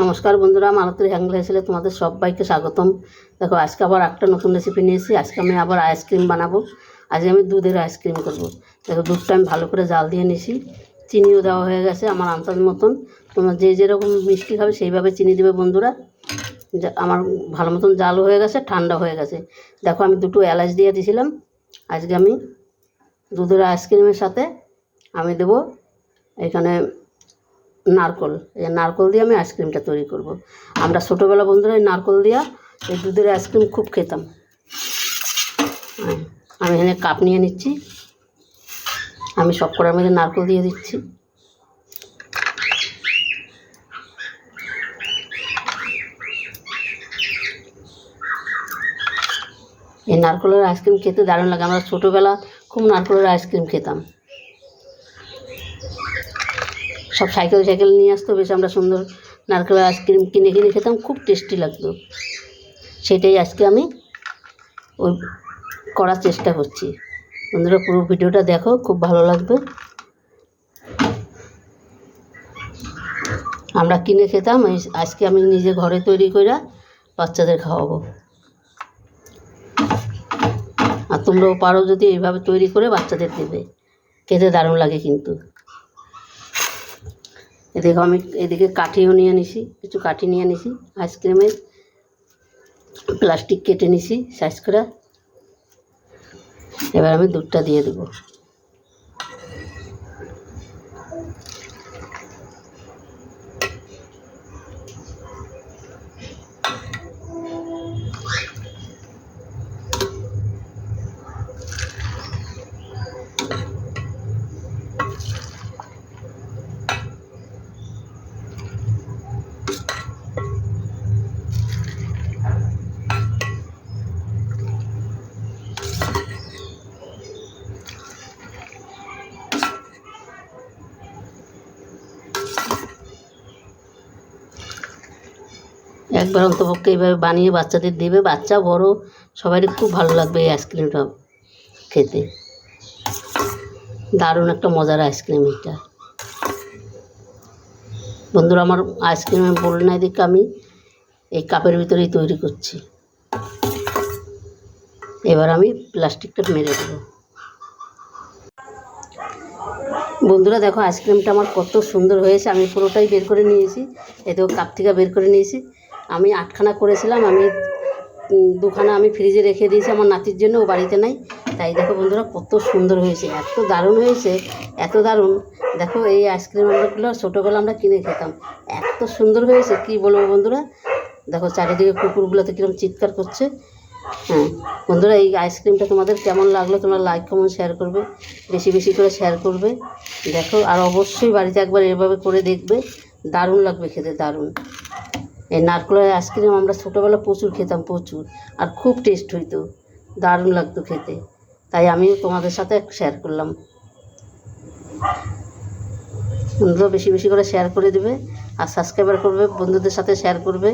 নমস্কার বন্ধুরা মালতীর হ্যাংলা হেসেলে তোমাদের সবাইকে স্বাগতম। দেখো, আজকে আবার একটা নতুন রেসিপি নিয়েছি আজকে আমি আবার আইসক্রিম বানাবো। আজকে আমি দুধের আইসক্রিম করব। দেখো, দুধটা আমি ভালো করে জাল দিয়ে নিয়েছি। চিনিও দেওয়া হয়ে গেছে আমার আন্দাজ মতন। তোমরা যে যেরকম মিষ্টি খাবে সেইভাবে চিনি দেবে বন্ধুরা। আমার ভালো মতন জালও হয়ে গেছে, ঠান্ডা হয়ে গেছে। দেখো, আমি দুটো এলাচ দিয়ে দিয়েছিলাম। আজকে আমি দুধের আইসক্রিমের সাথে আমি দেবো এখানে নারকল। এই নারকল দিয়ে আমি আইসক্রিমটা তৈরি করব। আমরা ছোটোবেলা বন্ধুরা এই নারকল দিয়া এই দুধের আইসক্রিম খুব খেতাম। আমি এখানে কাপ নিয়ে নিচ্ছি। আমি সব করার মধ্যে নারকল দিয়ে দিচ্ছি। এই নারকলের আইসক্রিম খেতে দারুণ লাগে। আমরা ছোটোবেলা খুব নারকলের আইসক্রিম খেতাম। সব সাইকেল সাইকেল নিয়ে আসতো, বেশ আমরা সুন্দর নারকেল আইসক্রিম কিনে কিনে খেতাম, খুব টেস্টি লাগতো। সেটাই আজকে আমি ওই করার চেষ্টা করছি। বন্ধুরা, পুরো ভিডিওটা দেখো, খুব ভালো লাগবে। আমরা কিনে খেতাম আজকে আমি নিজে ঘরে তৈরি করে বাচ্চাদের খাওয়াবো। আর তোমরাও পারো যদি এইভাবে তৈরি করে বাচ্চাদের দেবে। খেতে দারুণ লাগে কিন্তু। এদিকে আমি, এদিকে কাঠিও নিয়ে নিছি কিছু কাঠি নিয়ে নিছি আইসক্রিমের প্লাস্টিক কেটে নিছি সাইজ করে। এবার আমি দুধটা দিয়ে দেবো। একবার অন্তপক্ষে এইভাবে বানিয়ে বাচ্চাদের দেবে। বাচ্চা, বড়, সবারই খুব ভালো লাগবে এই আইসক্রিমটা খেতে। দারুণ একটা মজার আইসক্রিম এটা। বন্ধুরা, আমার আইসক্রিমের বলে না এদিকে আমি এই কাপের ভিতরেই তৈরি করছি। এবার আমি প্লাস্টিকটা মেরে দেবো। বন্ধুরা, দেখো আইসক্রিমটা আমার কত সুন্দর হয়েছে। আমি পুরোটাই বের করে নিয়েছি। এতেও কাপ থেকে বের করে নিয়েছি। আমি আটখানা করেছিলাম। আমি দুখানা আমি ফ্রিজে রেখে দিয়েছি, আমার নাতির জন্য, ও বাড়িতে নাই। তাই দেখো বন্ধুরা, কত সুন্দর হয়েছে, এত দারুণ হয়েছে, এত দারুণ। দেখো এই আইসক্রিম আমরাগুলো ছোটোবেলা আমরা কিনে খেতাম। এত সুন্দর হয়েছে, কি বলব বন্ধুরা? দেখো চারিদিকে কুকুরগুলোতে কীরকম চিৎকার করছে। হ্যাঁ বন্ধুরা, এই আইসক্রিমটা তোমাদের কেমন লাগল, তোমরা লাইক কমেন্ট শেয়ার করবে, বেশি বেশি করে শেয়ার করবে। দেখো, আর অবশ্যই বাড়িতে একবার এভাবে করে দেখবে, দারুণ লাগবে খেতে, দারুণ। এই নারকলের আইসক্রিম আমরা ছোটোবেলা প্রচুর খেতাম, প্রচুর। আর খুব টেস্ট হইতো, দারুণ লাগতো খেতে। তাই আমিও তোমাদের সাথে শেয়ার করলাম। বন্ধুরা বেশি বেশি করে শেয়ার করে দেবে, আর সাবস্ক্রাইবার করবে, বন্ধুদের সাথে শেয়ার করবে।